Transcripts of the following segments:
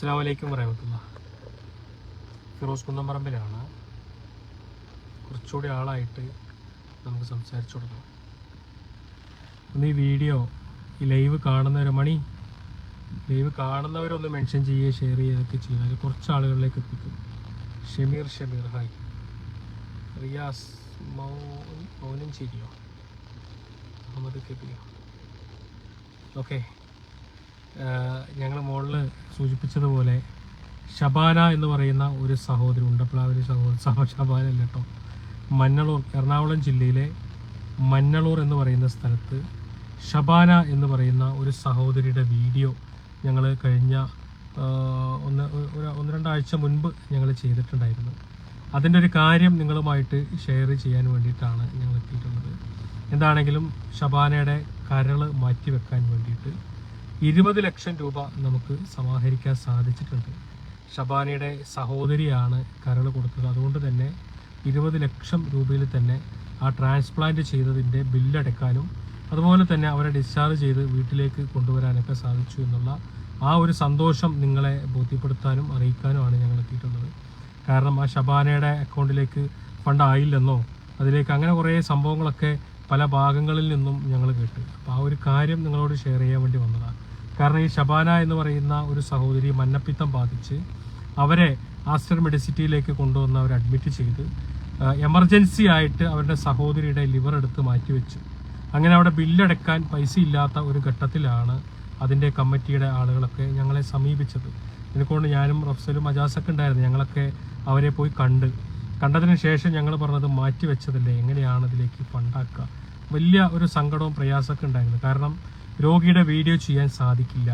അസ്സാം വലൈക്കും വരഹമത്തുള്ള ഫിറോസ് കുന്നമ്പറമ്പിലാണ് കുറച്ചുകൂടി ആളായിട്ട് നമുക്ക് സംസാരിച്ചു തുടങ്ങാം. ഒന്ന് ഈ വീഡിയോ ഈ ലൈവ് കാണുന്നവർ മണി ലൈവ് കാണുന്നവരൊന്ന് മെൻഷൻ ചെയ്യുകയോ ഷെയർ ചെയ്യുകയൊക്കെ ചെയ്താൽ കുറച്ച് ആളുകളിലേക്ക് എത്തിക്കും. ഷമീർ ഷമീർ ഹായ്. റിയാസ് മൗനം ശരിയോ മുഹമ്മദ് കെബിയോ ഓക്കെ. ഞങ്ങൾ മുകളിൽ സൂചിപ്പിച്ചതുപോലെ ഷബാന എന്ന് പറയുന്ന ഒരു സഹോദരി ഉണ്ടപ്ലാവരി സഹോദരി സഹ ഷബാന അല്ല കേട്ടോ. മന്നളൂർ എറണാകുളം ജില്ലയിലെ മന്നളൂർ എന്ന് പറയുന്ന സ്ഥലത്ത് ഷബാന എന്ന് പറയുന്ന ഒരു സഹോദരിയുടെ വീഡിയോ ഞങ്ങൾ കഴിഞ്ഞ ഒന്ന് ഒന്ന് രണ്ടാഴ്ച മുൻപ് ഞങ്ങൾ ചെയ്തിട്ടുണ്ടായിരുന്നു. അതിന്റെ ഒരു കാര്യം നിങ്ങളുമായിട്ട് ഷെയർ ചെയ്യാൻ വേണ്ടിയിട്ടാണ് ഞങ്ങൾ എത്തിയിട്ടുള്ളത് എന്താണെങ്കിലും ഷബാനയുടെ കരൾ മാറ്റി വെക്കാൻ വേണ്ടിയിട്ട് ഇരുപത് ലക്ഷം രൂപ നമുക്ക് സമാഹരിക്കാൻ സാധിച്ചിട്ടുണ്ട്. ഷബാനയുടെ സഹോദരിയാണ് കരൾ കൊടുത്തത്. അതുകൊണ്ട് തന്നെ ഇരുപത് ലക്ഷം രൂപയിൽ തന്നെ ആ ട്രാൻസ്പ്ലാന്റ് ചെയ്തതിന്റെ ബില്ലടക്കാനും അതുപോലെ തന്നെ അവരെ ഡിസ്ചാർജ് ചെയ്ത് വീട്ടിലേക്ക് കൊണ്ടുവരാനൊക്കെ സാധിച്ചു എന്നുള്ള ആ ഒരു സന്തോഷം നിങ്ങളെ ബോധ്യപ്പെടുത്താനും അറിയിക്കാനുമാണ് ഞങ്ങൾ എത്തിയിട്ടുള്ളത്. കാരണം ആ ഷബാനയുടെ അക്കൗണ്ടിലേക്ക് ഫണ്ട് ആയില്ലെന്നോ അതിലേക്ക് അങ്ങനെ കുറേ സംഭവങ്ങളൊക്കെ പല ഭാഗങ്ങളിൽ നിന്നും ഞങ്ങൾ കേട്ടു. അപ്പോൾ ആ ഒരു കാര്യം നിങ്ങളോട് ഷെയർ ചെയ്യാൻ വേണ്ടി വന്നതാണ്. കാരണം ഈ ഷബാന എന്ന് പറയുന്ന ഒരു സഹോദരി മഞ്ഞപ്പിത്തം ബാധിച്ച് അവരെ ആസ്റ്റർ മെഡിസിറ്റിയിലേക്ക് കൊണ്ടുവന്ന് അവർ അഡ്മിറ്റ് ചെയ്ത് എമർജൻസി ആയിട്ട് അവരുടെ സഹോദരിയുടെ ലിവർ എടുത്ത് മാറ്റിവെച്ചു അങ്ങനെ അവിടെ ബില്ലടക്കാൻ പൈസ ഇല്ലാത്ത ഒരു ഘട്ടത്തിലാണ് അതിന്റെ കമ്മിറ്റിയുടെ ആളുകളൊക്കെ ഞങ്ങളെ സമീപിച്ചത്. ഇതിനെക്കൊണ്ട് ഞാനും റഫ്സലും അജാസൊക്കെ ഉണ്ടായിരുന്നു. ഞങ്ങളൊക്കെ അവരെ പോയി കണ്ട്. കണ്ടതിന് ശേഷം ഞങ്ങൾ പറഞ്ഞത് മാറ്റി വെച്ചതല്ലേ? എങ്ങനെയാണ് ഇതിലേക്ക് ഫണ്ടാക്കുക വലിയ ഒരു സങ്കടവും പ്രയാസമൊക്കെ ഉണ്ടായിരുന്നു. കാരണം രോഗിയുടെ വീഡിയോ ചെയ്യാൻ സാധിക്കില്ല.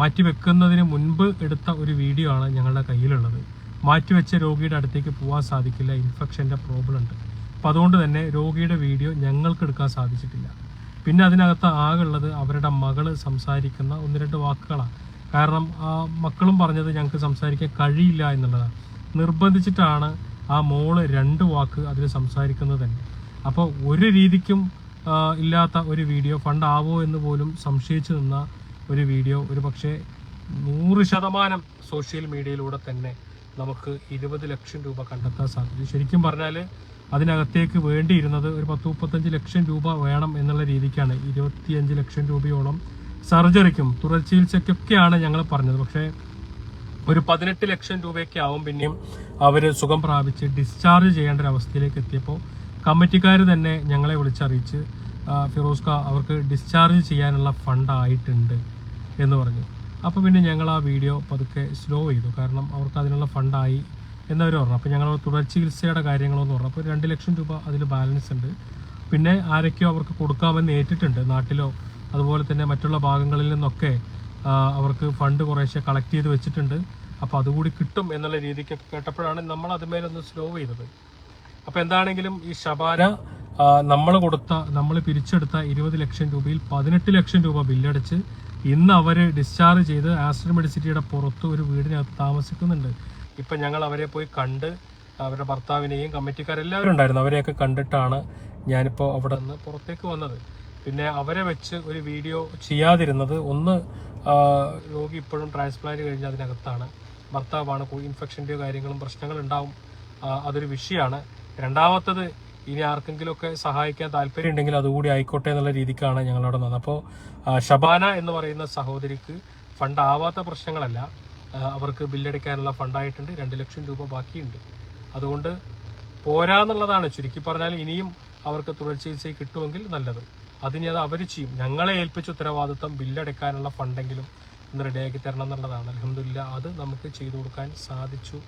മാറ്റി വെക്കുന്നതിന് മുൻപ് എടുത്ത ഒരു വീഡിയോ ആണ് ഞങ്ങളുടെ കയ്യിലുള്ളത്. മാറ്റിവെച്ച രോഗിയുടെ അടുത്തേക്ക് പോകാൻ സാധിക്കില്ല. ഇൻഫെക്ഷന്റെ പ്രോബ്ലം ഉണ്ട്. അപ്പോൾ അതുകൊണ്ട് തന്നെ രോഗിയുടെ വീഡിയോ ഞങ്ങൾക്ക് എടുക്കാൻ സാധിച്ചിട്ടില്ല. പിന്നെ അതിനകത്ത് ഉള്ളത് അവരുടെ മകൾ സംസാരിക്കുന്ന ഒന്ന് രണ്ട് വാക്കുകളാണ്. കാരണം ആ മക്കളും പറഞ്ഞത് ഞങ്ങൾക്ക് സംസാരിക്കാൻ കഴിയില്ല എന്നുള്ളതാണ്. നിർബന്ധിച്ചിട്ടാണ് ആ മോൾ രണ്ട് വാക്ക് അതിൽ സംസാരിക്കുന്നത് തന്നെ. അപ്പോൾ ഒരു രീതിക്കും ഇല്ലാത്ത ഒരു വീഡിയോ ഫണ്ട് ആവോ എന്ന് പോലും സംശയിച്ചു നിന്ന ഒരു വീഡിയോ ഒരു പക്ഷേ നൂറ് ശതമാനം സോഷ്യൽ മീഡിയയിലൂടെ തന്നെ നമുക്ക് ഇരുപത് ലക്ഷം രൂപ കണ്ടെത്താൻ സാധിച്ചു. ശരിക്കും പറഞ്ഞാൽ അതിനകത്തേക്ക് വേണ്ടിയിരുന്നത് ഒരു പത്ത് മുപ്പത്തഞ്ച് ലക്ഷം രൂപ വേണം എന്നുള്ള രീതിക്കാണ്. ഇരുപത്തിയഞ്ച് ലക്ഷം രൂപയോളം സർജറിക്കും തുടർ ചികിത്സയ്ക്കൊക്കെയാണ് ഞങ്ങൾ പറഞ്ഞത്. പക്ഷേ ഒരു പതിനെട്ട് ലക്ഷം രൂപയൊക്കെ ആവും പിന്നെയും അവർ സുഖം പ്രാപിച്ച് ഡിസ്ചാർജ് ചെയ്യേണ്ട ഒരു അവസ്ഥയിലേക്ക് എത്തിയപ്പോൾ കമ്മിറ്റിക്കാർ തന്നെ ഞങ്ങളെ വിളിച്ചറിയിച്ച് ഫിറോസ്ക അവർക്ക് ഡിസ്ചാർജ് ചെയ്യാനുള്ള ഫണ്ടായിട്ടുണ്ട് എന്ന് പറഞ്ഞു. അപ്പോൾ പിന്നെ ഞങ്ങൾ ആ വീഡിയോ പതുക്കെ സ്ലോ ചെയ്തു. കാരണം അവർക്ക് അതിനുള്ള ഫണ്ടായി എന്നവർ പറഞ്ഞു. അപ്പോൾ ഞങ്ങൾ തുടർ ചികിത്സയുടെ കാര്യങ്ങളെന്ന് പറഞ്ഞു. അപ്പോൾ രണ്ട് ലക്ഷം രൂപ അതിൽ ബാലൻസ് ഉണ്ട്. പിന്നെ ആരൊക്കെയോ അവർക്ക് കൊടുക്കാമെന്ന് ഏറ്റിട്ടുണ്ട്. നാട്ടിലോ അതുപോലെ തന്നെ മറ്റുള്ള ഭാഗങ്ങളിൽ നിന്നൊക്കെ അവർക്ക് ഫണ്ട് കുറേശ്ശെ കളക്ട് ചെയ്ത് വെച്ചിട്ടുണ്ട്. അപ്പോൾ അതുകൂടി കിട്ടും എന്നുള്ള രീതിക്കൊക്കെ കേട്ടപ്പോഴാണ് നമ്മൾ അതുമേലൊന്ന് സ്ലോ ചെയ്തത്. അപ്പോൾ എന്താണെങ്കിലും ഈ ഷബാന നമ്മൾ കൊടുത്ത നമ്മൾ പിരിച്ചെടുത്ത ഇരുപത് ലക്ഷം രൂപയിൽ പതിനെട്ട് ലക്ഷം രൂപ ബില്ലടിച്ച് ഇന്ന് അവർ ഡിസ്ചാർജ് ചെയ്ത് ആസ്റ്റർ മെഡിസിറ്റിയുടെ പുറത്ത് ഒരു വീടിനകത്ത് താമസിക്കുന്നുണ്ട്. ഇപ്പം ഞങ്ങൾ അവരെ പോയി കണ്ട് അവരുടെ ഭർത്താവിനെയും കമ്മിറ്റിക്കാരെല്ലാവരും ഉണ്ടായിരുന്നു. അവരെയൊക്കെ കണ്ടിട്ടാണ് ഞാനിപ്പോൾ അവിടെ നിന്ന് പുറത്തേക്ക് വന്നത്. പിന്നെ അവരെ വെച്ച് ഒരു വീഡിയോ ചെയ്യാതിരുന്നത് ഒന്ന് രോഗി ഇപ്പോഴും ട്രാൻസ്പ്ലാന്റ് കഴിഞ്ഞ അതിനകത്താണ്. ഭർത്താവാണ് ഇൻഫെക്ഷന്റെയോ കാര്യങ്ങളും പ്രശ്നങ്ങളുണ്ടാവും. അതൊരു വിഷയമാണ് രണ്ടാമത്തത് ഇനി ആർക്കെങ്കിലുമൊക്കെ സഹായിക്കാൻ താല്പര്യം ഉണ്ടെങ്കിൽ അതുകൂടി ആയിക്കോട്ടെ എന്നുള്ള രീതിക്കാണ് ഞങ്ങളവിടെ വന്നത്. അപ്പോൾ ഷബാന എന്ന് പറയുന്ന സഹോദരിക്ക് ഫണ്ട് ആവാത്ത പ്രശ്നങ്ങളല്ല. അവർക്ക് ബില്ലടയ്ക്കാനുള്ള ഫണ്ടായിട്ടുണ്ട് രണ്ട് ലക്ഷം രൂപ ബാക്കിയുണ്ട്. അതുകൊണ്ട് പോരാന്നുള്ളതാണ് ചുരുക്കി പറഞ്ഞാൽ ഇനിയും അവർക്ക് തുടർ ചികിത്സ കിട്ടുമെങ്കിൽ നല്ലത്. അതിനി അത് അവർ ചെയ്യും. ഞങ്ങളെ ഏൽപ്പിച്ച ഉത്തരവാദിത്വം ബില്ലടയ്ക്കാനുള്ള ഫണ്ടെങ്കിലും ഒന്ന് റെഡിയാക്കി തരണം എന്നുള്ളതാണ്. അലഹമില്ല അത് നമുക്ക് ചെയ്തു കൊടുക്കാൻ സാധിച്ചു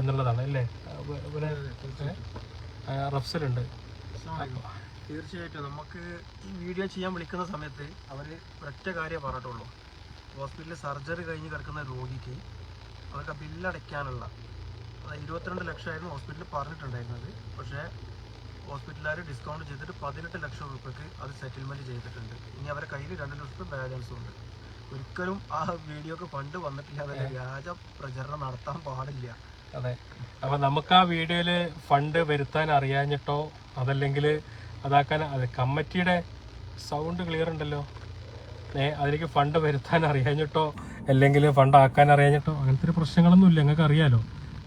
എന്നുള്ളതാണ് അല്ലേ? റഫ്സലുണ്ട്. തീർച്ചയായിട്ടും നമുക്ക് ഈ വീഡിയോ ചെയ്യാൻ വിളിക്കുന്ന സമയത്ത് അവർ ഒറ്റ കാര്യം പറഞ്ഞിട്ടുള്ളൂ. ഹോസ്പിറ്റലിൽ സർജറി കഴിഞ്ഞ് കിടക്കുന്ന രോഗിക്ക് അവർക്ക് ആ ബില്ലടയ്ക്കാനുള്ള അതായത് ഇരുപത്തിരണ്ട് ലക്ഷമായിരുന്നു ഹോസ്പിറ്റലിൽ പറഞ്ഞിട്ടുണ്ടായിരുന്നത്. പക്ഷേ ഹോസ്പിറ്റലുകാർ ഡിസ്കൗണ്ട് ചെയ്തിട്ട് പതിനെട്ട് ലക്ഷം രൂപയ്ക്ക് അത് സെറ്റിൽമെന്റ് ചെയ്തിട്ടുണ്ട്. ഇനി അവരെ കയ്യിൽ രണ്ട് ലക്ഷം ബാലൻസ് ഉണ്ട്. ഒരിക്കലും ആ വീഡിയോ ഒക്കെ ഫണ്ട് വന്നിട്ടില്ല അതായത് വ്യാജ പ്രചരണം നടത്താൻ പാടില്ല. അതെ. അപ്പൊ നമുക്ക് ആ വീഡിയോയിൽ ഫണ്ട് വരുത്താൻ അറിയാഞ്ഞിട്ടോ? അതല്ലെങ്കിൽ അതാക്കാൻ അതെ കമ്മിറ്റിയുടെ സൗണ്ട് ക്ലിയർ ഉണ്ടല്ലോ. ഏ, അതിലേക്ക് ഫണ്ട് വരുത്താൻ അറിയാഞ്ഞിട്ടോ? അല്ലെങ്കിൽ ഫണ്ട് ആക്കാൻ അറിയാഞ്ഞിട്ടോ? അങ്ങനത്തെ ഒരു പ്രശ്നങ്ങളൊന്നും ഇല്ല. ഞങ്ങൾക്ക് അറിയാലോ.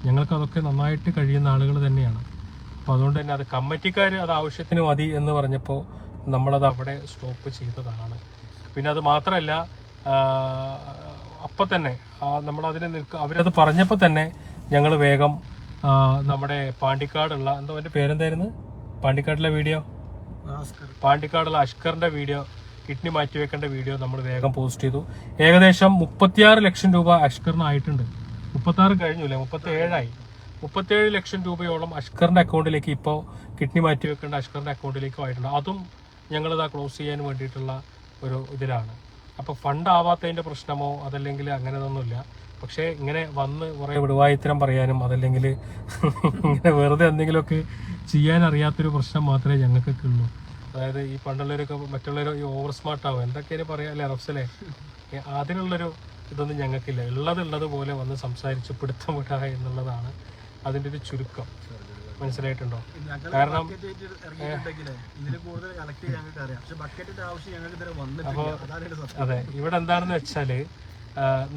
ഞങ്ങൾക്ക് അതൊക്കെ നന്നായിട്ട് കഴിയുന്ന ആളുകൾ തന്നെയാണ്. അപ്പോൾ അതുകൊണ്ട് തന്നെ അത് കമ്മിറ്റിക്കാർ അത് ആവശ്യത്തിന് മതി എന്ന് പറഞ്ഞപ്പോൾ നമ്മളത് അവിടെ സ്റ്റോപ്പ് ചെയ്തതാണ്. പിന്നെ അത് മാത്രമല്ല അപ്പം തന്നെ നമ്മളതിനെ നിൽക്ക അവരത് പറഞ്ഞപ്പോൾ തന്നെ ഞങ്ങൾ വേഗം നമ്മുടെ പാണ്ടിക്കാടുള്ള എന്തോ എന്റെ പേരെന്തായിരുന്നു? പാണ്ടിക്കാടിലെ വീഡിയോ? പാണ്ടിക്കാടുള്ള അഷ്കറിന്റെ വീഡിയോ കിഡ്നി മാറ്റി മാറ്റിവെക്കേണ്ട വീഡിയോ നമ്മൾ വേഗം പോസ്റ്റ് ചെയ്തു. ഏകദേശം മുപ്പത്തിയാറ് ലക്ഷം രൂപ അഷ്കറിന് ആയിട്ടുണ്ട്. മുപ്പത്തി ആറ് കഴിഞ്ഞില്ലേ മുപ്പത്തി ഏഴായി മുപ്പത്തിയേഴ് ലക്ഷം രൂപയോളം അഷ്കറിന്റെ അക്കൗണ്ടിലേക്ക് ഇപ്പോൾ കിഡ്നി മാറ്റി മാറ്റിവെക്കേണ്ട അഷ്കറിന്റെ അക്കൗണ്ടിലേക്കും ആയിട്ടുണ്ട്. അതും ഞങ്ങളിതാ ക്ലോസ് ചെയ്യാൻ വേണ്ടിയിട്ടുള്ള ഒരു ഇതിലാണ്. അപ്പോൾ ഫണ്ട് ആവാത്തതിന്റെ പ്രശ്നമോ അതല്ലെങ്കിൽ അങ്ങനെ ഒന്നുമില്ല പക്ഷേ ഇങ്ങനെ വന്ന് കുറേ വിടുവായിത്തരം പറയാനും അതല്ലെങ്കിൽ ഇങ്ങനെ വെറുതെ എന്തെങ്കിലുമൊക്കെ ചെയ്യാൻ അറിയാത്തൊരു പ്രശ്നം മാത്രമേ ഞങ്ങൾക്കൊക്കെ ഉള്ളൂ അതായത് ഈ പണ്ടുള്ളവരൊക്കെ മറ്റുള്ളവർ ഈ ഓവർ സ്മാർട്ട് ആവും. എന്തൊക്കെയാണ് പറയാല്ലേ അല്ലേ റഫ്സലെ അതിനുള്ളൊരു ഇതൊന്നും ഞങ്ങൾക്കില്ല. ഉള്ളത് ഉള്ളത് പോലെ വന്ന് സംസാരിച്ച് പിടുത്തം വിടുക എന്നുള്ളതാണ് അതിന്റെ ഒരു ചുരുക്കം. മനസ്സിലായിട്ടുണ്ടോ? കാരണം അപ്പോൾ അതെ ഇവിടെ എന്താണെന്ന് വെച്ചാൽ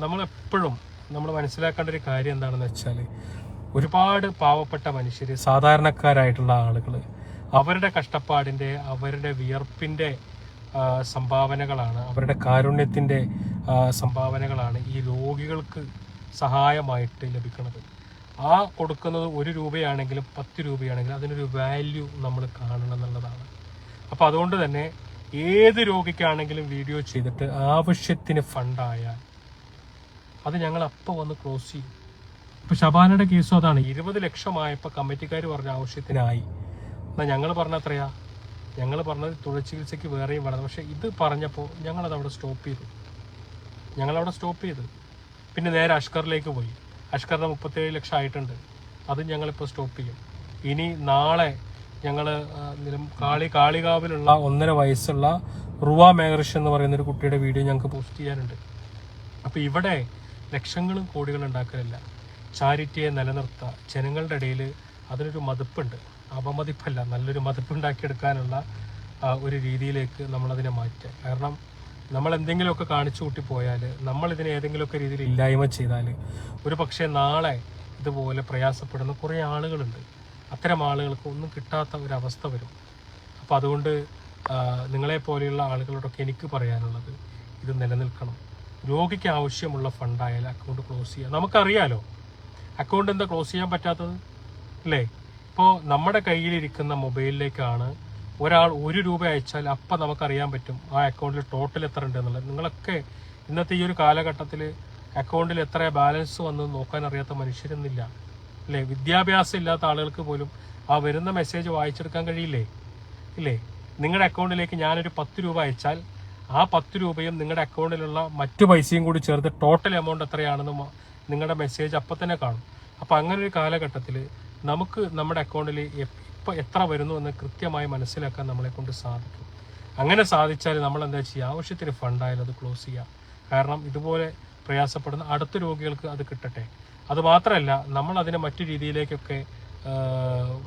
നമ്മളെപ്പോഴും നമ്മൾ മനസ്സിലാക്കേണ്ട ഒരു കാര്യം എന്താണെന്ന് വെച്ചാൽ ഒരുപാട് പാവപ്പെട്ട മനുഷ്യർ സാധാരണക്കാരായിട്ടുള്ള ആളുകൾ അവരുടെ കഷ്ടപ്പാടിന്റെ അവരുടെ വിയർപ്പിന്റെ സംഭാവനകളാണ് അവരുടെ കാരുണ്യത്തിന്റെ സംഭാവനകളാണ് ഈ രോഗികൾക്ക് സഹായമായിട്ട് ലഭിക്കുന്നത്. ആ കൊടുക്കുന്നത് ഒരു രൂപയാണെങ്കിലും പത്ത് രൂപയാണെങ്കിലും അതിനൊരു വാല്യൂ നമ്മൾ കാണണം എന്നുള്ളതാണ്. അപ്പോൾ അതുകൊണ്ട് തന്നെ ഏത് രോഗിക്കാണെങ്കിലും വീഡിയോ ചെയ്തിട്ട് ആവശ്യത്തിന് ഫണ്ടായാൽ അത് ഞങ്ങൾ അപ്പോൾ വന്ന് ക്ലോസ് ചെയ്യും. ഇപ്പോൾ ഷബാനയുടെ കേസും അതാണ്. ഇരുപത് ലക്ഷമായപ്പോൾ കമ്മിറ്റിക്കാർ പറഞ്ഞ ആവശ്യത്തിനായി. എന്നാൽ ഞങ്ങൾ പറഞ്ഞ അത്രയാ ഞങ്ങൾ പറഞ്ഞത് തുഴൽ ചികിത്സയ്ക്ക് വേറെയും വേണം. പക്ഷേ ഇത് പറഞ്ഞപ്പോൾ ഞങ്ങളത് അവിടെ സ്റ്റോപ്പ് ചെയ്തു. ഞങ്ങളവിടെ സ്റ്റോപ്പ് ചെയ്തു. പിന്നെ നേരെ അഷ്കറിലേക്ക് പോയി. അഷ്കറിന് മുപ്പത്തേഴ് ലക്ഷം ആയിട്ടുണ്ട്. അത് ഞങ്ങളിപ്പോൾ സ്റ്റോപ്പ് ചെയ്യും. ഇനി നാളെ ഞങ്ങൾ കാളി കാളികാവിലുള്ള ഒന്നര വയസ്സുള്ള റുവ മേഹർഷ് എന്ന് പറയുന്ന ഒരു കുട്ടിയുടെ വീഡിയോ ഞങ്ങൾക്ക് പോസ്റ്റ് ചെയ്യാനുണ്ട്. അപ്പോൾ ഇവിടെ ലക്ഷങ്ങളും കോടികളും ഉണ്ടാക്കലല്ല. ചാരിറ്റിയെ നിലനിർത്തുക. ജനങ്ങളുടെ ഇടയിൽ അതിനൊരു മതിപ്പുണ്ട്. അപമതിപ്പല്ല. നല്ലൊരു മതിപ്പുണ്ടാക്കിയെടുക്കാനുള്ള ഒരു രീതിയിലേക്ക് നമ്മളതിനെ മാറ്റുക. കാരണം നമ്മൾ എന്തെങ്കിലുമൊക്കെ കാണിച്ചു കൂട്ടി പോയാൽ നമ്മളിതിനെ ഏതെങ്കിലുമൊക്കെ രീതിയിൽ ഇല്ലായ്മ ചെയ്താൽ ഒരു പക്ഷേ നാളെ ഇതുപോലെ പ്രയാസപ്പെടുന്ന കുറേ ആളുകളുണ്ട്. അത്തരം ആളുകൾക്ക് ഒന്നും കിട്ടാത്ത ഒരവസ്ഥ വരും. അപ്പോൾ അതുകൊണ്ട് നിങ്ങളെപ്പോലെയുള്ള നിങ്ങളെ പോലെയുള്ള ആളുകളോടൊക്കെ എനിക്ക് പറയാനുള്ളത് ഇത് നിലനിൽക്കണം. രോഗിക്ക് ആവശ്യമുള്ള ഫണ്ടായാലും അക്കൗണ്ട് ക്ലോസ് ചെയ്യുക നമുക്കറിയാലോ അക്കൗണ്ട് എന്താ ക്ലോസ് ചെയ്യാൻ പറ്റാത്തത്? അല്ലേ? ഇപ്പോൾ നമ്മുടെ കയ്യിലിരിക്കുന്ന മൊബൈലിലേക്കാണ് ഒരാൾ ഒരു രൂപ അയച്ചാൽ അപ്പം നമുക്കറിയാൻ പറ്റും ആ അക്കൗണ്ടിൽ ടോട്ടൽ എത്ര ഉണ്ട് എന്നുള്ളത്. നിങ്ങളൊക്കെ ഇന്നത്തെ ഈ ഒരു കാലഘട്ടത്തിൽ അക്കൗണ്ടിൽ എത്ര ബാലൻസ് വന്ന് നോക്കാൻ അറിയാത്ത മനുഷ്യരൊന്നില്ല അല്ലേ? വിദ്യാഭ്യാസം ഇല്ലാത്ത ആളുകൾക്ക് പോലും ആ വരുന്ന മെസ്സേജ് വായിച്ചെടുക്കാൻ കഴിയില്ലേ? ഇല്ലേ? നിങ്ങളുടെ അക്കൗണ്ടിലേക്ക് ഞാനൊരു പത്ത് രൂപ അയച്ചാൽ ആ പത്ത് രൂപയും നിങ്ങളുടെ അക്കൗണ്ടിലുള്ള മറ്റു പൈസയും കൂടി ചേർത്ത് ടോട്ടൽ എമൗണ്ട് എത്രയാണെന്ന് നിങ്ങളുടെ മെസ്സേജ് അപ്പം തന്നെ കാണും. അപ്പം അങ്ങനെ ഒരു കാലഘട്ടത്തിൽ നമുക്ക് നമ്മുടെ അക്കൗണ്ടിൽ ഇപ്പം എത്ര വരുന്നു എന്ന് കൃത്യമായി മനസ്സിലാക്കാൻ നമ്മളെ കൊണ്ട് സാധിക്കും. അങ്ങനെ സാധിച്ചാൽ നമ്മൾ എന്താ ചെയ്യുക ആവശ്യത്തിന് ഫണ്ടായാലും അത് ക്ലോസ് ചെയ്യുക കാരണം ഇതുപോലെ പ്രയാസപ്പെടുന്ന അടുത്ത രോഗികൾക്ക് അത് കിട്ടട്ടെ. അതുമാത്രമല്ല നമ്മൾ അതിനെ മറ്റു രീതിയിലേക്കൊക്കെ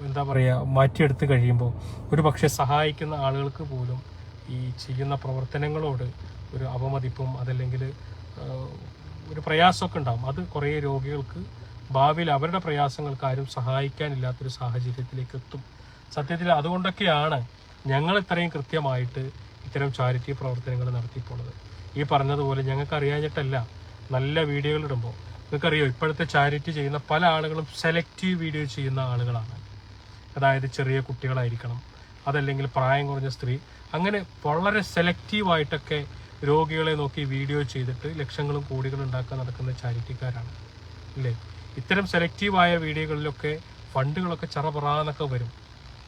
എന്താ പറയുക മാറ്റിയെടുത്ത് കഴിയുമ്പോൾ ഒരു പക്ഷേ സഹായിക്കുന്ന ആളുകൾക്ക് പോലും ഈ ചെയ്യുന്ന പ്രവർത്തനങ്ങളോട് ഒരു അപമതിപ്പും അതല്ലെങ്കിൽ ഒരു പ്രയാസമൊക്കെ ഉണ്ടാകും അത് കുറേ രോഗികൾക്ക് ഭാവിയിൽ അവരുടെ പ്രയാസങ്ങൾക്ക് ആരും സഹായിക്കാനില്ലാത്തൊരു സാഹചര്യത്തിലേക്ക് എത്തും. സത്യത്തിൽ അതുകൊണ്ടൊക്കെയാണ് ഞങ്ങൾ ഇത്രയും കൃത്യമായിട്ട് ഇത്തരം ചാരിറ്റി പ്രവർത്തനങ്ങൾ നടത്തിപ്പോണത്. ഈ പറഞ്ഞതുപോലെ ഞങ്ങൾക്ക് അറിയാഞ്ഞിട്ടല്ല നല്ല വീഡിയോകൾ ഇടുമ്പോൾ. നിങ്ങൾക്കറിയോ ഇപ്പോഴത്തെ ചാരിറ്റി ചെയ്യുന്ന പല ആളുകളും സെലക്റ്റീവ് വീഡിയോ ചെയ്യുന്ന ആളുകളാണ്. അതായത് ചെറിയ കുട്ടികളായിരിക്കണം അതല്ലെങ്കിൽ പ്രായം കുറഞ്ഞ സ്ത്രീ അങ്ങനെ വളരെ സെലക്റ്റീവായിട്ടൊക്കെ രോഗികളെ നോക്കി വീഡിയോ ചെയ്തിട്ട് ലക്ഷങ്ങളും കോടികളും ഉണ്ടാക്കാൻ നടക്കുന്ന ചാരിറ്റിക്കാരാണ് അല്ലേ? ഇത്തരം സെലക്റ്റീവായ വീഡിയോകളിലൊക്കെ ഫണ്ടുകളൊക്കെ ചറപറാന്നൊക്കെ വരും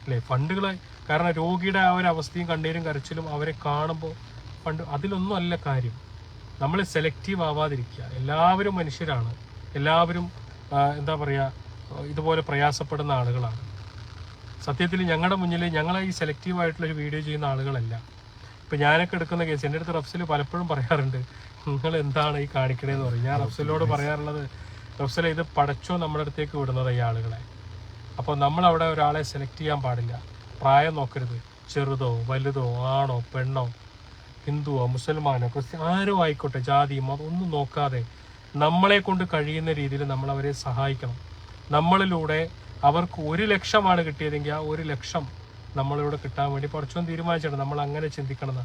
അല്ലേ? ഫണ്ടുകൾ കാരണം രോഗിയുടെ ആ ഒരു അവസ്ഥയും കണ്ണീരും കരച്ചിലും അവരെ കാണുമ്പോൾ ഫണ്ട് അതിലൊന്നും അല്ല കാര്യം. നമ്മൾ സെലക്റ്റീവ് ആവാതിരിക്കുക. എല്ലാവരും മനുഷ്യരാണ്. എല്ലാവരും എന്താ പറയുക ഇതുപോലെ പ്രയാസപ്പെടുന്ന ആളുകളാണ്. സത്യത്തിൽ ഞങ്ങളുടെ മുന്നിൽ ഞങ്ങളെ ഈ സെലക്റ്റീവ് ആയിട്ടുള്ള ഒരു വീഡിയോ ചെയ്യുന്ന ആളുകളല്ല. ഇപ്പം ഞാനൊക്കെ എടുക്കുന്ന കേസ് എന്റെ അടുത്ത് റഫ്സൽ പലപ്പോഴും പറയാറുണ്ട് നിങ്ങൾ എന്താണ് ഈ കാണിക്കണേന്ന് പറയും. ഞാൻ റഫ്സലിനോട് പറയാറുള്ളത് റഫ്സൽ ഇത് പടച്ചോ നമ്മുടെ അടുത്തേക്ക് വിടുന്നത് ഈ ആളുകളെ. അപ്പോൾ നമ്മൾ അവിടെ ഒരാളെ സെലക്ട് ചെയ്യാൻ പാടില്ല. പ്രായം നോക്കരുത്. ചെറുതോ വലുതോ ആണോ പെണ്ണോ ഹിന്ദുവോ മുസൽമാനോ ക്രിസ്ത്യൻ ആരോ ആയിക്കോട്ടെ ജാതി ഒന്നും നോക്കാതെ നമ്മളെ കൊണ്ട് കഴിയുന്ന രീതിയിൽ നമ്മളവരെ സഹായിക്കണം. നമ്മളിലൂടെ അവർക്ക് ഒരു ലക്ഷമാണ് കിട്ടിയതെങ്കിൽ ആ ഒരു ലക്ഷം നമ്മളിവിടെ കിട്ടാൻ വേണ്ടി കുറച്ചും തീരുമാനിച്ചിട്ടുണ്ട്. നമ്മൾ അങ്ങനെ ചിന്തിക്കണം.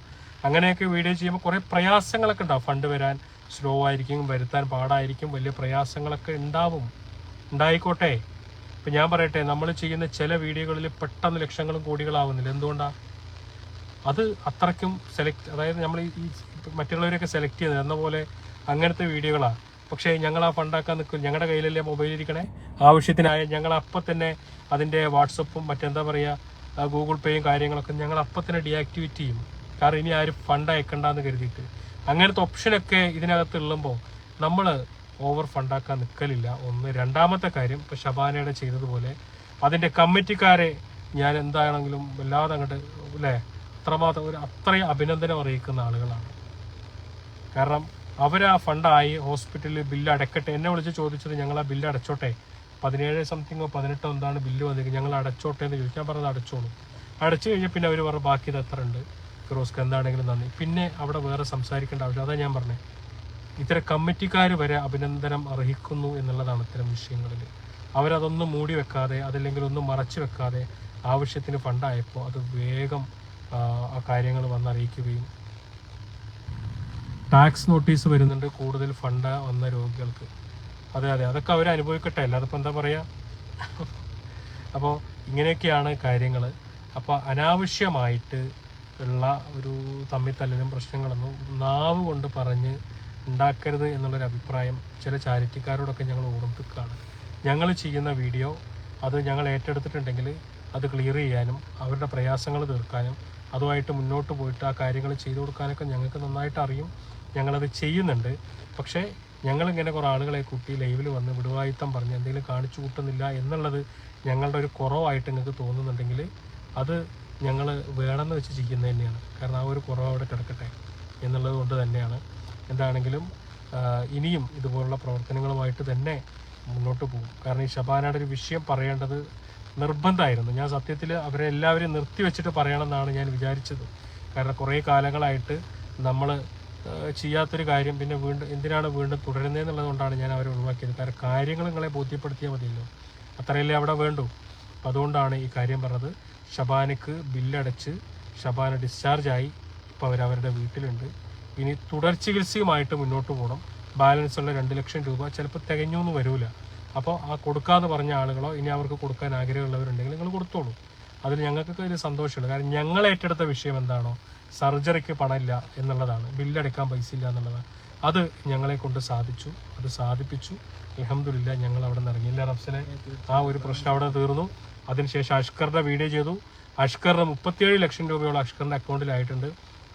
അങ്ങനെയൊക്കെ വീഡിയോ ചെയ്യുമ്പോൾ കുറേ പ്രയാസങ്ങളൊക്കെ ഉണ്ടാവും. ഫണ്ട് വരാൻ സ്ലോ ആയിരിക്കും വരുത്താൻ പാടായിരിക്കും വലിയ പ്രയാസങ്ങളൊക്കെ ഉണ്ടാവും. ഉണ്ടായിക്കോട്ടെ. ഇപ്പം ഞാൻ പറയട്ടെ നമ്മൾ ചെയ്യുന്ന ചില വീഡിയോകളിൽ പെട്ടെന്ന് ലക്ഷങ്ങളും കോടികളാവുന്നില്ല. എന്തുകൊണ്ടാണ് അത് അത്രയ്ക്കും സെലക്ട് അതായത് നമ്മൾ ഈ മറ്റുള്ളവരെയൊക്കെ സെലക്ട് ചെയ്യുന്നത് എന്ന പോലെ അങ്ങനത്തെ വീഡിയോകളാണ് പക്ഷേ ഞങ്ങൾ ആ ഫണ്ടാക്കാൻ നിൽക്കും ഞങ്ങളുടെ കയ്യിലല്ലേ മൊബൈൽ ഇരിക്കണേ? ആവശ്യത്തിനായ ഞങ്ങൾ അപ്പം തന്നെ അതിന്റെ വാട്സപ്പും മറ്റെന്താ പറയുക ഗൂഗിൾ പേയും കാര്യങ്ങളൊക്കെ ഞങ്ങൾ അപ്പം തന്നെ ഡീആക്ടിവേറ്റ് ചെയ്യും. കാരണം ഇനി ആരും ഫണ്ട് അയക്കണ്ടെന്ന് കരുതിയിട്ട്. അങ്ങനത്തെ ഓപ്ഷനൊക്കെ ഇതിനകത്ത് ഉള്ളുമ്പോൾ നമ്മൾ ഓവർ ഫണ്ടാക്കാൻ നിൽക്കലില്ല ഒന്ന്. രണ്ടാമത്തെ കാര്യം ഇപ്പോൾ ഷബാനയുടെ ചെയ്തതുപോലെ അതിന്റെ കമ്മിറ്റിക്കാരെ ഞാൻ എന്താണെങ്കിലും വല്ലാതെ അങ്ങോട്ട് അല്ലേ അത്രമാത്രം ഒരു അത്രയും അഭിനന്ദനം അറിയിക്കുന്ന ആളുകളാണ്. കാരണം അവർ ആ ഫണ്ടായി ഹോസ്പിറ്റലിൽ ബില്ല് അടക്കട്ടെ. എന്നെ വിളിച്ച് ചോദിച്ചത് ഞങ്ങൾ ആ ബില്ല് അടച്ചോട്ടെ? പതിനേഴ് സംതിങ്ങോ പതിനെട്ടോ എന്താണ് ബില്ല് വന്നിരിക്കുന്നത്? ഞങ്ങൾ അടച്ചോട്ടെ എന്ന് ചോദിച്ചു. ഞാൻ പറഞ്ഞത് അടച്ചോളൂ. അടച്ചു കഴിഞ്ഞാൽ പിന്നെ അവർ പറഞ്ഞു ബാക്കി ഇത് എത്ര ഉണ്ട്? ഫിറോസ്ക്ക് എന്താണെങ്കിലും നന്ദി. പിന്നെ അവിടെ വേറെ സംസാരിക്കേണ്ട ആവശ്യം. അതാ ഞാൻ പറഞ്ഞത് ഇത്തരം കമ്മിറ്റിക്കാർ വരെ അഭിനന്ദനം അർഹിക്കുന്നു എന്നുള്ളതാണ് ഇത്തരം വിഷയങ്ങളിൽ അവരതൊന്നും മൂടി വെക്കാതെ അതല്ലെങ്കിൽ ഒന്നും മറച്ചു വെക്കാതെ ആവശ്യത്തിന് ഫണ്ടായപ്പോൾ അത് വേഗം ആ കാര്യങ്ങൾ വന്നറിയിക്കുകയും ടാക്സ് നോട്ടീസ് വരുന്നുണ്ട് കൂടുതൽ ഫണ്ട് വന്ന രോഗികൾക്ക്. അതെ അതെ. അതൊക്കെ അവർ അനുഭവിക്കട്ടെ. അല്ലാതെ എന്താ പറയുക അപ്പോൾ ഇങ്ങനെയൊക്കെയാണ് കാര്യങ്ങൾ അപ്പോൾ അനാവശ്യമായിട്ട് ഉള്ള ഒരു തമ്മിത്തല്ലിനും പ്രശ്നങ്ങളൊന്നും നാവ് കൊണ്ട് പറഞ്ഞ് ഉണ്ടാക്കരുത് എന്നുള്ളൊരു അഭിപ്രായം ചില ചാരിറ്റിക്കാരോടൊക്കെ ഞങ്ങൾ ഓർമ്മിപ്പിക്കുകയാണ്. ഞങ്ങൾ ചെയ്യുന്ന വീഡിയോ അത് ഞങ്ങൾ ഏറ്റെടുത്തിട്ടുണ്ടെങ്കിൽ അത് ക്ലിയർ ചെയ്യാനും അവരുടെ പ്രയാസങ്ങൾ തീർക്കാനും അതുമായിട്ട് മുന്നോട്ട് പോയിട്ട് ആ കാര്യങ്ങൾ ചെയ്തു കൊടുക്കാനൊക്കെ ഞങ്ങൾക്ക് നന്നായിട്ട് അറിയും. ഞങ്ങളത് ചെയ്യുന്നുണ്ട്. പക്ഷേ ഞങ്ങളിങ്ങനെ കുറേ ആളുകളെ കൂട്ടി ലൈവിൽ വന്ന് വിടുവായുത്തം പറഞ്ഞ് എന്തെങ്കിലും കാണിച്ചു കൂട്ടുന്നില്ല എന്നുള്ളത് ഞങ്ങളുടെ ഒരു കുറവായിട്ട് നിങ്ങൾക്ക് തോന്നുന്നുണ്ടെങ്കിൽ അത് ഞങ്ങൾ വേണമെന്ന് വെച്ച് ചെയ്യുന്നത് തന്നെയാണ്. കാരണം ആ ഒരു കുറവ് അവിടെ കിടക്കട്ടെ എന്നുള്ളത് കൊണ്ട് തന്നെയാണ്. എന്താണെങ്കിലും ഇനിയും ഇതുപോലുള്ള പ്രവർത്തനങ്ങളുമായിട്ട് തന്നെ മുന്നോട്ട് പോകും. കാരണം ഈ ഷബാനയുടെ ഒരു വിഷയം പറയേണ്ടത് നിർബന്ധമായിരുന്നു. ഞാൻ സത്യത്തിൽ അവരെ എല്ലാവരെയും നിർത്തി വെച്ചിട്ട് പറയണമെന്നാണ് ഞാൻ വിചാരിച്ചത്. കാരണം കുറേ കാലങ്ങളായിട്ട് നമ്മൾ ചെയ്യാത്തൊരു കാര്യം പിന്നെ വീണ്ടും എന്തിനാണ് വീണ്ടും തുടരുന്നത് എന്നുള്ളതുകൊണ്ടാണ് ഞാൻ അവരെ ഒഴിവാക്കിയത്. കാരണം കാര്യങ്ങൾ നിങ്ങളെ ബോധ്യപ്പെടുത്തിയാൽ മതിയല്ലോ. അത്രയല്ലേ അവിടെ വേണ്ടു. അപ്പം അതുകൊണ്ടാണ് ഈ കാര്യം പറഞ്ഞത്. ഷബാനക്ക് ബില്ലടച്ച് ഷബാന ഡിസ്ചാർജായി ഇപ്പോൾ അവരവരുടെ വീട്ടിലുണ്ട്. ഇനി തുടർ ചികിത്സയുമായിട്ട് മുന്നോട്ട് പോകണം. ബാലൻസ് ഉള്ള രണ്ട് ലക്ഷം രൂപ ചിലപ്പോൾ തികഞ്ഞൊന്നും വരില്ല അപ്പോൾ ആ കൊടുക്കാമെന്ന് പറഞ്ഞ ആളുകളോ ഇനി അവർക്ക് കൊടുക്കാൻ ആഗ്രഹമുള്ളവരുണ്ടെങ്കിൽ നിങ്ങൾ കൊടുത്തോളൂ. അതിൽ ഞങ്ങൾക്കൊക്കെ ഒരു സന്തോഷമുണ്ട്. കാരണം ഞങ്ങൾ ഏറ്റെടുത്ത വിഷയം എന്താണോ സർജറിക്ക് പണമില്ല എന്നുള്ളതാണ്. ബില്ലടക്കാൻ പൈസ ഇല്ല എന്നുള്ളതാണ്. അത് ഞങ്ങളെ കൊണ്ട് സാധിച്ചു. അത് സാധിപ്പിച്ചു. അലഹമില്ല ഞങ്ങൾ അവിടെ നിന്ന് ഇറങ്ങിയില്ല റബ്സനെ ആ ഒരു പ്രശ്നം അവിടെ തീർന്നു. അതിനുശേഷം അഷ്കറിന്റെ വീഡിയോ ചെയ്തു. അഷ്കറിന് മുപ്പത്തിയേഴ് ലക്ഷം രൂപയോളം അഷ്കറിന്റെ അക്കൗണ്ടിലായിട്ടുണ്ട്.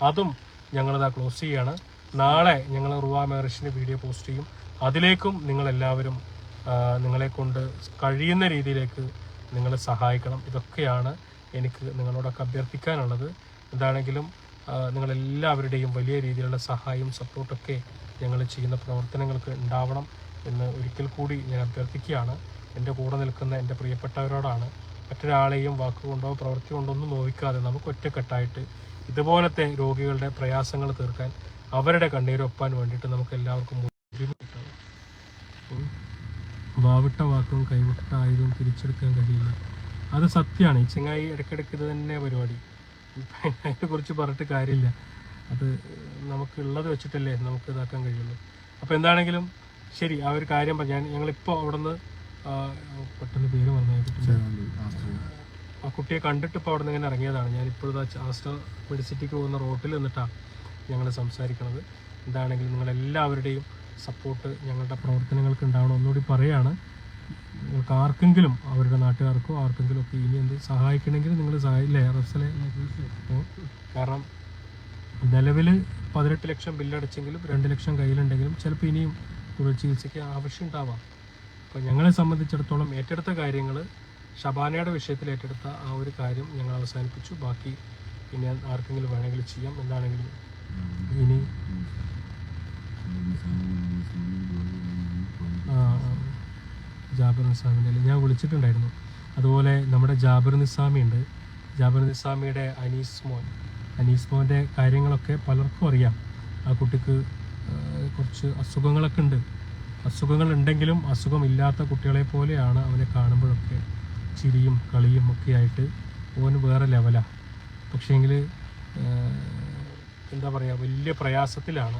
അതും ഞങ്ങളത് ക്ലോസ് ചെയ്യാണ്. നാളെ ഞങ്ങൾ റുവാ മെറിഷിന് വീഡിയോ പോസ്റ്റ് ചെയ്യും. അതിലേക്കും നിങ്ങളെല്ലാവരും നിങ്ങളെ കൊണ്ട് കഴിയുന്ന രീതിയിലേക്ക് നിങ്ങൾ സഹായിക്കണം. ഇതൊക്കെയാണ് എനിക്ക് നിങ്ങളോടൊക്കെ അഭ്യർത്ഥിക്കാനുള്ളത്. എന്താണെങ്കിലും നിങ്ങളെല്ലാവരുടെയും വലിയ രീതിയിലുള്ള സഹായവും സപ്പോർട്ടൊക്കെ ഞങ്ങൾ ചെയ്യുന്ന പ്രവർത്തനങ്ങൾക്ക് ഉണ്ടാവണം എന്ന് ഒരിക്കൽ കൂടി ഞാൻ അഭ്യർത്ഥിക്കുകയാണ്. എന്റെ കൂടെ നിൽക്കുന്ന എന്റെ പ്രിയപ്പെട്ടവരോടാണ് മറ്റൊരാളെയും വാക്കുകൊണ്ടോ പ്രവൃത്തി കൊണ്ടോ ഒന്നും നോവിക്കാതെ നമുക്ക് ഒറ്റക്കെട്ടായിട്ട് ഇതുപോലത്തെ രോഗികളുടെ പ്രയാസങ്ങൾ തീർക്കാൻ അവരുടെ കണ്ണീരൊപ്പാൻ വേണ്ടിയിട്ട് നമുക്ക് എല്ലാവർക്കും ബുദ്ധിമുട്ടാണ്. വാവിട്ട വാക്കും കൈവിട്ട ആയുധവും തിരിച്ചെടുക്കാൻ കഴിയില്ല. അത് സത്യമാണ്. ഈ ചെങ്ങായി ഇടയ്ക്കിടയ്ക്ക് ഇത് തന്നെ പരിപാടി. അതിനെക്കുറിച്ച് പറഞ്ഞിട്ട് കാര്യമില്ല. അത് നമുക്കുള്ളത് വെച്ചിട്ടല്ലേ നമുക്ക് ഇതാക്കാൻ കഴിയുള്ളൂ. അപ്പോൾ എന്താണെങ്കിലും ശരി ആ ഒരു കാര്യം പറഞ്ഞ ഞാൻ ഞങ്ങളിപ്പോൾ അവിടെ നിന്ന് പെട്ടെന്ന് പേര് പറഞ്ഞു ആ കുട്ടിയെ കണ്ടിട്ട് ഇപ്പോൾ അവിടെ നിന്ന് ഇങ്ങനെ ഇറങ്ങിയതാണ്. ഞാൻ ഇപ്പോഴത്തെ ആസ്റ്റർ മെഡിസിറ്റിക്ക് പോകുന്ന റോട്ടിൽ നിന്നിട്ടാണ് ഞങ്ങൾ സംസാരിക്കുന്നത് എന്താണെങ്കിലും നിങ്ങളെല്ലാവരുടെയും സപ്പോർട്ട് ഞങ്ങളുടെ പ്രവർത്തനങ്ങൾക്ക് ഉണ്ടാവണം. ഒന്നുകൂടി പറയാണ്. നിങ്ങൾക്ക് ആർക്കെങ്കിലും അവരുടെ നാട്ടുകാർക്കോ ആർക്കെങ്കിലും ഒക്കെ ഇനി എന്ത് സഹായിക്കണമെങ്കിൽ നിങ്ങൾ സഹായില്ലേ റഫ്സലെ. കാരണം നിലവിൽ പതിനെട്ട് ലക്ഷം ബില്ലടച്ചെങ്കിലും രണ്ട് ലക്ഷം കയ്യിലുണ്ടെങ്കിലും ചിലപ്പോൾ ഇനിയും തുടർ ചികിത്സയ്ക്ക് ആവശ്യം ഉണ്ടാവാം. അപ്പോൾ ഞങ്ങളെ സംബന്ധിച്ചിടത്തോളം ഏറ്റെടുത്ത കാര്യങ്ങൾ ഷബാനയുടെ വിഷയത്തിൽ ഏറ്റെടുത്ത ആ ഒരു കാര്യം ഞങ്ങൾ അവസാനിപ്പിച്ചു. ബാക്കി ഇനി ആർക്കെങ്കിലും വേണമെങ്കിൽ ചെയ്യാം. എന്താണെങ്കിലും ഇനി ജാബിർ നിസാമിന്റെ ഞാൻ വിളിച്ചിട്ടുണ്ടായിരുന്നു. അതുപോലെ നമ്മുടെ ജാബിർ നിസാമി ഉണ്ട്. ജാബിർ നിസാമിയുടെ അനീസ് മോൻ. അനീസ് മോന്റെ കാര്യങ്ങളൊക്കെ പലർക്കും അറിയാം. ആ കുട്ടിക്ക് കുറച്ച് അസുഖങ്ങളൊക്കെ ഉണ്ട്. അസുഖങ്ങൾ ഉണ്ടെങ്കിലും അസുഖമില്ലാത്ത കുട്ടികളെ പോലെയാണ് അവനെ കാണുമ്പോഴൊക്കെ ചിരിയും കളിയും ഒക്കെ ആയിട്ട് ഓന് വേറെ ലെവലാണ് പക്ഷേങ്കിൽ എന്താ പറയുക വലിയ പ്രയാസത്തിലാണ്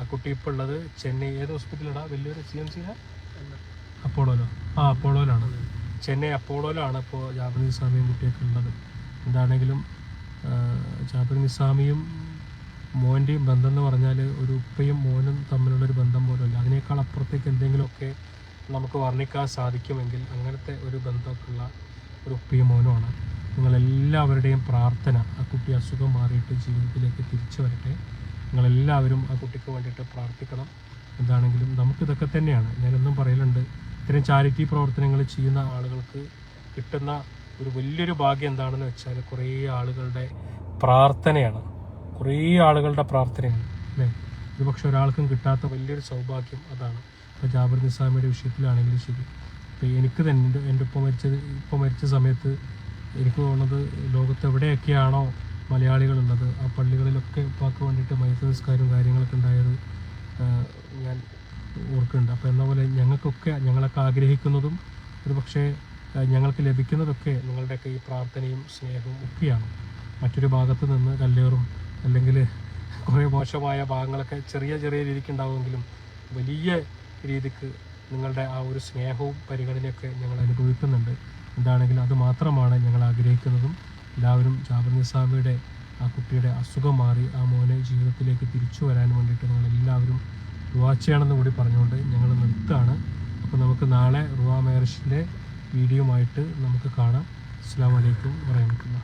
ആ കുട്ടി ഇപ്പോൾ ഉള്ളത്. ചെന്നൈ ഏത് ഹോസ്പിറ്റലാണ് വലിയൊരു സി എം സിയിലാണ് അപ്പോളോലോ? ആ അപ്പോളോയിലാണ് ചെന്നൈ അപ്പോളോയിലാണ് ഇപ്പോൾ ജാബിർ നിസാമിയും കുട്ടിയൊക്കെ ഉള്ളത്. എന്താണെങ്കിലും ജാബിർ നിസാമിയും മോന്റെയും ബന്ധം എന്ന് പറഞ്ഞാൽ ഒരു ഉപ്പയും മോനും തമ്മിലുള്ളൊരു ബന്ധം പോലുമല്ല. അതിനേക്കാൾ അപ്പുറത്തേക്ക് എന്തെങ്കിലുമൊക്കെ നമുക്ക് വർണിക്കാൻ സാധിക്കുമെങ്കിൽ അങ്ങനത്തെ ഒരു ബന്ധമൊക്കെയുള്ള ഒരു ഉപ്പയും മോനുമാണ് നിങ്ങളെല്ലാവരുടെയും പ്രാർത്ഥന ആ കുട്ടി അസുഖം മാറിയിട്ട് ജീവിതത്തിലേക്ക് തിരിച്ചു വരട്ടെ. നിങ്ങളെല്ലാവരും ആ കുട്ടിക്ക് വേണ്ടിയിട്ട് പ്രാർത്ഥിക്കണം. എന്താണെങ്കിലും നമുക്കിതൊക്കെ തന്നെയാണ്. ഞാനൊന്നും പറയലുണ്ട്. ഇത്തരം ചാരിറ്റി പ്രവർത്തനങ്ങൾ ചെയ്യുന്ന ആളുകൾക്ക് കിട്ടുന്ന ഒരു വലിയൊരു ഭാഗ്യം എന്താണെന്ന് വെച്ചാൽ കുറേ ആളുകളുടെ പ്രാർത്ഥനയാണ്. കുറേ ആളുകളുടെ പ്രാർത്ഥനയാണ് അല്ലേ? ഇത് പക്ഷെ ഒരാൾക്കും കിട്ടാത്ത വലിയൊരു സൗഭാഗ്യം അതാണ്. ഇപ്പോൾ ജാബിർ നിസാമിയുടെ വിഷയത്തിലാണെങ്കിലും ശരി. ഇപ്പോൾ എനിക്ക് തന്നെ എന്റെ എന്റെ ഉപ്പ മരിച്ചത് ഇപ്പോൾ മരിച്ച സമയത്ത് എനിക്ക് തോന്നുന്നത് ലോകത്ത് എവിടെയൊക്കെയാണോ മലയാളികളുള്ളത് ആ പള്ളികളിലൊക്കെ ഉപ്പാക്ക് വേണ്ടിയിട്ട് മൈത്രി കാര്യങ്ങളൊക്കെ ഉണ്ടായത് ഞാൻ ഓർക്കുന്നുണ്ട്. അപ്പോൾ എന്ന പോലെ ഞങ്ങൾക്കൊക്കെ ഞങ്ങളൊക്കെ ആഗ്രഹിക്കുന്നതും ഒരു പക്ഷേ ഞങ്ങൾക്ക് ലഭിക്കുന്നതൊക്കെ നിങ്ങളുടെയൊക്കെ ഈ പ്രാർത്ഥനയും സ്നേഹവും ഒക്കെയാണ്. മറ്റൊരു ഭാഗത്ത് നിന്ന് കല്ലേറും അല്ലെങ്കിൽ കുറേ മോശമായ ഭാഗങ്ങളൊക്കെ ചെറിയ ചെറിയ രീതിക്ക് ഉണ്ടാവുമെങ്കിലും വലിയ രീതിക്ക് നിങ്ങളുടെ ആ ഒരു സ്നേഹവും പരിഗണനയൊക്കെ ഞങ്ങൾ അനുഭവിക്കുന്നുണ്ട്. എന്താണെങ്കിലും അത് മാത്രമാണ് ഞങ്ങൾ ആഗ്രഹിക്കുന്നതും. എല്ലാവരും ജാബിർ നിസാമിയുടെ ആ കുട്ടിയുടെ അസുഖം മാറി ആ മോനെ ജീവിതത്തിലേക്ക് തിരിച്ചു വരാൻ വേണ്ടിയിട്ട് നിങ്ങൾ എല്ലാവരും ദുവാ ചെയ്യണമെന്ന് കൂടി പറഞ്ഞുകൊണ്ട് ഞങ്ങൾ നിർത്താണ്. അപ്പോൾ നമുക്ക് നാളെ റുവാ മേറിഷിന്റെ വീഡിയോ ആയിട്ട് നമുക്ക് കാണാം. അസ്സാം വലൈക്കും വറഹമത്തുള്ള